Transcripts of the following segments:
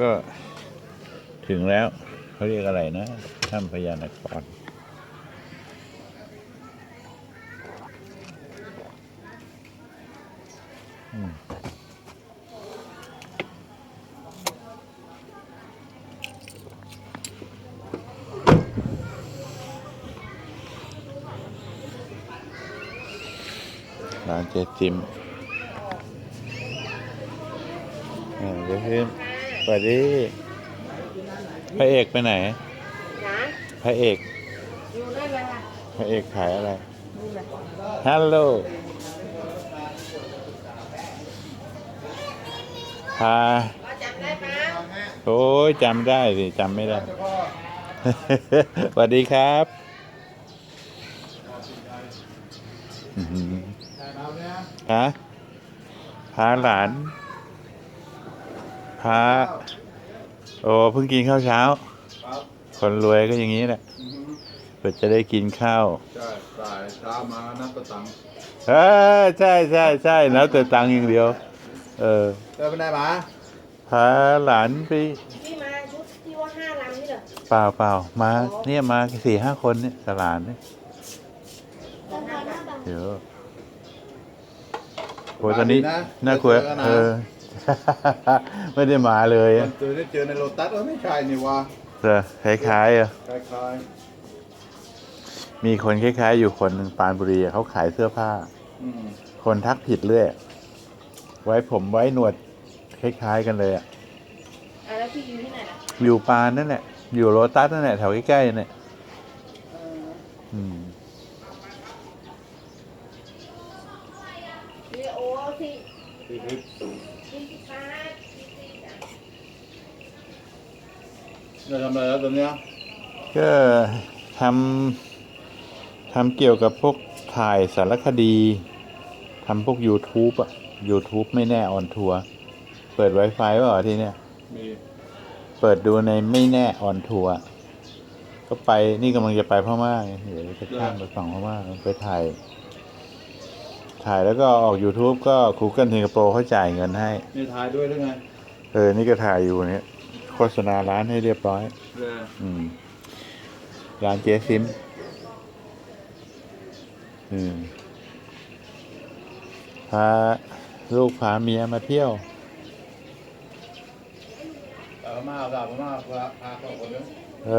ก็ถึงแล้วเขาเรียกอะไรนะถ้ำพญานครร้านเจ๊จิมเอเดี๋ยวขึ้น สวัสดีพระเอกไปไหนนะพระเอกอยู่นั่นเลยค่ะพระเอกขายอะไรดูเลยฮัลโหลพาป้าจำได้ปะโอ้ยจำได้สิจำไม่ได้ สวัสดีครับอื้อหือฮะพาหลาน พาโอ้เพิ่งกินข้าวเช้า ครับคนรวยก็อย่างนี้แหละอือฮึเพื่อจะได้กินข้าวใช่สายเช้ามานับกระตังเออใช่ใช่ใช่แล้วแต่ตังค์อย่างเดียว เออเดินไปไหนมาพาหลานไปที่มาชุดที่ว่าห้าลำนี่เหรอเปล่าเปล่ามาเนี่ยมาสี่ห้าคนเนี่ยสลานเนี่ยต้องห้าลำเดี๋ยวโอ้ยตอนนี้น่ากลัวเออ ไม่ได้มาเลยอะมันเจอได้เจอในโลตัสเออไม่ใช่นี่วะเออคล้ายๆอะคล้ายมีคนคล้ายๆ อยู่คนหนึ่งปรานบุรีอะเขาขายเสื้อผ้าๆอืมคนทักผิดเรื่อยไว้ผมไว้หนวดคล้ายๆกันเลยอะอะแล้วพี่อยู่ที่ไหนล่ะอยู่ปานนั่นแหละอยู่โรตัสนั่นแหละแถวใกล้ๆเนี่ยเอออืมวิดีโอที่ที่คลิ ปที่ที่ค้าที่ที่จ้ะจะทำอะไรแล้วตอนเนี้ยก็ทำทำเกี่ยวกับพวกถ่ายสารคดีทำพวก YouTube อะ YouTube ไม่แน่ออนทัวร์เปิด Wi-Fi ไว้เหรอที่เนี่ย มีเปิดดูในไม่แน่ออนทัวร์ก็ไปนี่กำลังจะไปพม่าไงเดี๋ยวจะข้ามไปฝั่งพม่าไปถ่าย ถ่ายแล้วก็ออก YouTube ก็ Google สิงคโปร์เขาจ่ายเงินให้มีถ่ายด้วยหรือไงเออ นี่ก็ถ่ายอยู่เนี่ยโฆษณาร้านให้เรียบร้อย เอออืม ร้านเจ๊ซิม อืม พาลูกพาเมียมาเที่ยว เออมาเอาดาบมาพาพาเข้าคนเดียวเอ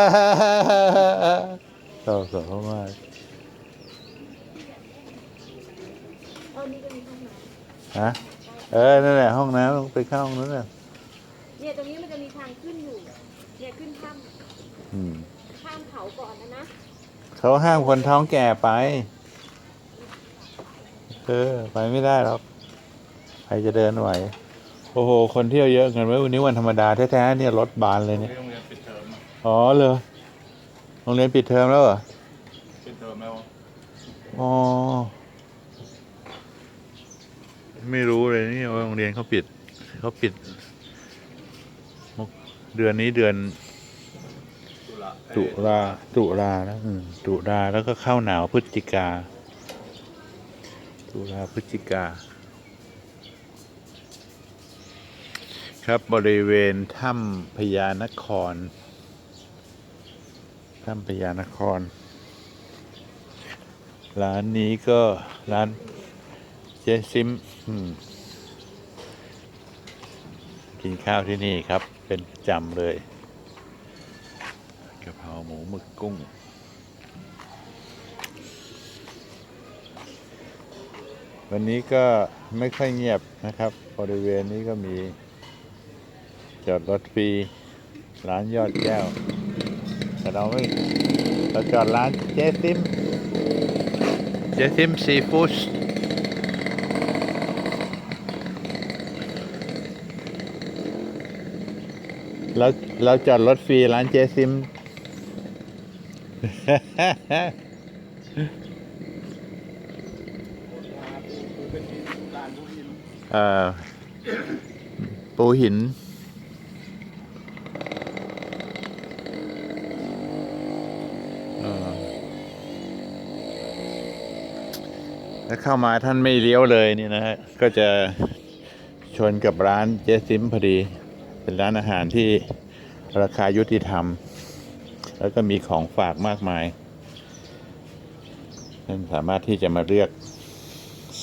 อชอบสาวมาก อ๋อนี่ก็มีห้องน้ฮะเออนั่นแหละห้องน้ำไปเข้าห้องนั้นน่ะำเนี่ยตรงนี้มันจะมีทางขึ้นอยู่ เนี่ยขึ้นถ้อืมำข้ามเขาก่อนนะนะ เขาห้ามคนท้องแก่ไป เออ ไปไม่ได้หรอกใครจะเดินไหว โอ้โห คนเที่ยวเยอะเกินไว้วันนี้วันธรรมดาแท้ๆเนี่ยรถบานเลยเนี่ย โรงเรียนปิดเทอมอะอ๋อเลยโรงเรียนปิดเทอมแล้วเหรอ ปิดเทอมแล้วอ๋อ ไม่รู้เลยนี่ว่าโรงเรียนเขาปิดเขาปิด เดือนนี้เดือน ตุลาตุลาแล้วตุลาแล้วก็เข้าหนาวพฤศจิกา ตุลาพฤศจิกา ครับบริเวณถ้ำพญานครถ้ำพญานคร ร้านนี้ก็ร้าน เจซิมกินข้าวที่นี่ครับ เป็นประจำเลยกะเพราหมูหมึกกุ้ง วันนี้ก็ไม่ค่อยเงียบนะครับ บริเวณนี้ก็มี จอดรถฟรีร้านยอดแก้ว แต่เราไม่เราจอดร้านเจซิม เจซิมซีฟู้ด เราเราจอดรถฟรีร้านเจซิม เอ่อ ปูหินถ้าเข้ามาท่านไม่เลี้ยวเลยนี่นะฮะ ก็จะชนกับร้านเจซิมพอดี เป็นร้านอาหารที่ราคายุติธรรม แล้วก็มีของฝากมากมายท่านสามารถที่จะมาเลือก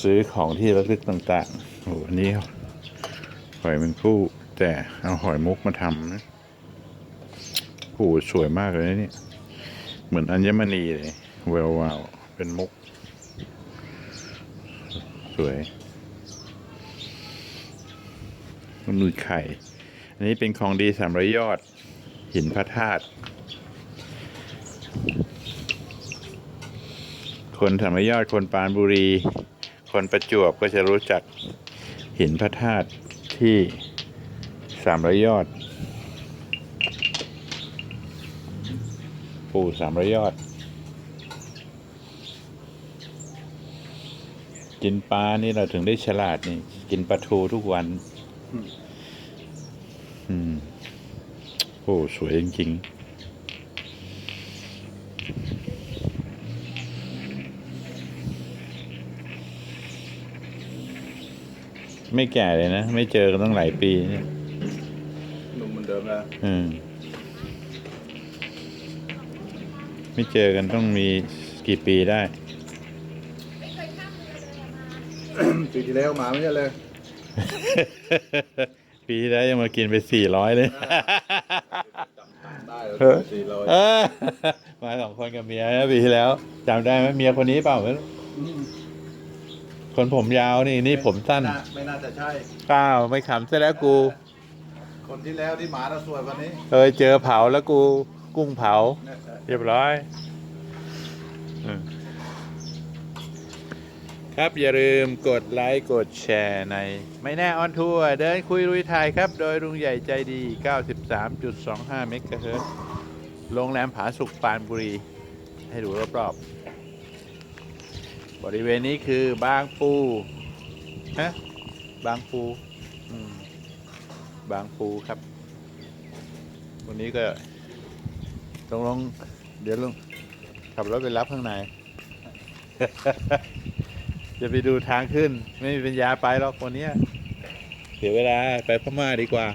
ซื้อของที่ระลึกต่างๆโอ้โหอันนี้หอยแมันคู่แต่เอาหอยมุกมาทำนะโอ้สวยมากเลยนี่ เหมือนอัญมณีเลยแวววาวเป็นมุก สวยมันมีไข่ อันนี้เป็นของดีสามร้อยยอด หินพระธาตุคนสามร้อยยอดคนปานบุรี คนประจวบก็จะรู้จักหินพระธาตุที่สามร้อยยอด ปู่สามร้อยยอด กินปลานี่เราถึงได้ฉลาดนี่ กินปลาทูทุกวันอืม โอ้สวยจริงๆ ไม่แก่เลยนะ ไม่เจอกันตั้งหลายปีเนี่ยหนุ่มเหมือนเดิมแล้วอืมไม่เจอกันต้องมีกี่ปีได้ ปีที่แล้วมาไม่ใช่เลย ปีที่แล้วยังมากินไปสี่ร้อยเลยได้แล้ว เออสี่ร้อยเออมาสองคนกับเมียนะปีที่แล้วจำได้ไหมเมียคนนี้เปล่าไม่รู้คนผมยาวนี่นี่ผมสั้นไม่น่าจะใช่ก้าวไม่ขำซะแล้วกู คนที่แล้วที่หมาเราสวยกวันนี้เคยเจอเผาแล้วกู กุ้งเผาเนี่ยเออเรียบร้อย อืม ครับอย่าลืมกดไลค์กดแชร์ใน ไม่แน่ออนทัวร์เดินคุยลุยไทยครับ โดยลุงใหญ่ใจดี 93.25 เมกะเฮิรตซ์โรงแรมผาสุกปานบุรี ให้ดูรอบๆบริเวณนี้คือบางปูฮะบางปูบางปูครับ วันนี้ก็ลงลงเดี๋ยวลงขับรถไปรับข้างใน จะไปดูทางขึ้น ไม่มีปัญญาไปหรอกวันนี้เสียเวลาไปพม่าดีกว่า